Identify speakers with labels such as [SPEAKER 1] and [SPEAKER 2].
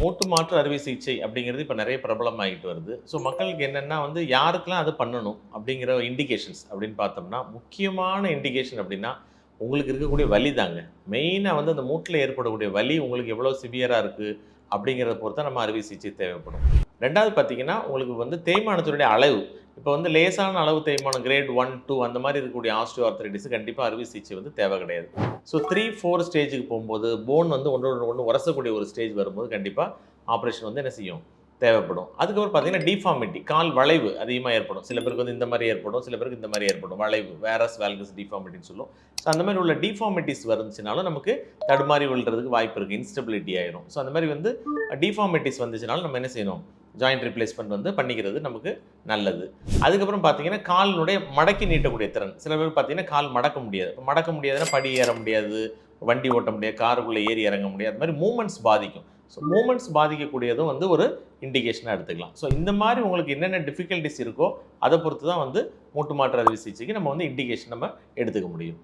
[SPEAKER 1] மூட்டு மாற்று அறுவை சிகிச்சை அப்படிங்கிறது இப்போ நிறைய பிரபலமாகிட்டு வருது. ஸோ மக்களுக்கு என்னென்னா வந்து யாருக்கெல்லாம் அது பண்ணணும் அப்படிங்கிற இண்டிகேஷன்ஸ் அப்படின்னு பார்த்தோம்னா முக்கியமான இண்டிகேஷன் அப்படின்னா உங்களுக்கு இருக்கக்கூடிய வலி தாங்க. மெயினாக வந்து அந்த மூட்டில் ஏற்படக்கூடிய வலி உங்களுக்கு எவ்வளோ சிவியராக இருக்குது அப்படிங்கிறத பொறுத்து நம்ம அறுவை சிகிச்சை தேவைப்படும். ரெண்டாவது பார்த்தீங்கன்னா உங்களுக்கு வந்து தேய்மானத்தினுடைய அளவு இப்போ வந்து லேசான அளவு தேய்மானம் கிரேட் ஒன் டூ அந்த மாதிரி இருக்கக்கூடிய ஆஸ்டியோ ஆர்த்தரைட்டிஸ் கண்டிப்பாக அறுவை சிகிச்சை வந்து தேவை கிடையாது. ஸோ த்ரீ ஃபோர் ஸ்டேஜுக்கு போகும்போது போன் வந்து ஒன்று ஒன்று உரசக்கூடிய ஒரு ஸ்டேஜ் வரும்போது கண்டிப்பாக ஆப்ரேஷன் வந்து என்ன செய்யும்? தேவைப்படும். அதுக்கப்புறம் பார்த்தீங்கன்னா டிஃபார்மிட்டி கால் வளைவு அதிகமாக ஏற்படும். சில பேருக்கு வந்து இந்த மாதிரி ஏற்படும் சில பேருக்கு இந்த மாதிரி ஏற்படும். வளைவு வேரஸ் வேல்கஸ் டிஃபார்மிட்டின்னு சொல்லும். ஸோ அந்த மாதிரி உள்ள டிஃபார்மிட்டிஸ் வந்துச்சுனாலும் நமக்கு தடுமாறி விழுறதுக்கு வாய்ப்பு இருக்குது இன்ஸ்டபிலிட்டி ஆயிரும். ஸோ அந்த மாதிரி வந்து டிஃபார்மிட்டிஸ் வந்துச்சுனாலும் நம்ம என்ன செய்யணும்? ஜாயிண்ட் ரிப்ளேஸ்மெண்ட் வந்து பண்ணிக்கிறது நமக்கு நல்லது. அதுக்கப்புறம் பார்த்தீங்கன்னா காலினுடைய மடக்கி நீட்டக்கூடிய திறன். சில பேர் பார்த்தீங்கன்னா கால் மடக்க முடியாது. இப்போ மடக்க முடியாதுன்னா படி ஏற முடியாது வண்டி ஓட்ட முடியாது காருக்குள்ளே ஏறி இறங்க முடியாது. அது மாதிரி மூமெண்ட்ஸ் பாதிக்கும். ஸோ மூமெண்ட்ஸ் பாதிக்கக்கூடியதும் வந்து ஒரு இண்டிகேஷனாக எடுத்துக்கலாம். ஸோ இந்த மாதிரி உங்களுக்கு என்னென்ன டிஃபிகல்ட்டிஸ் இருக்கோ அதை பொறுத்து தான் வந்து மூட்டு மாற்று அறுவை சிகிச்சைக்கு நம்ம வந்து இண்டிகேஷன் நம்ம எடுத்துக்க முடியும்.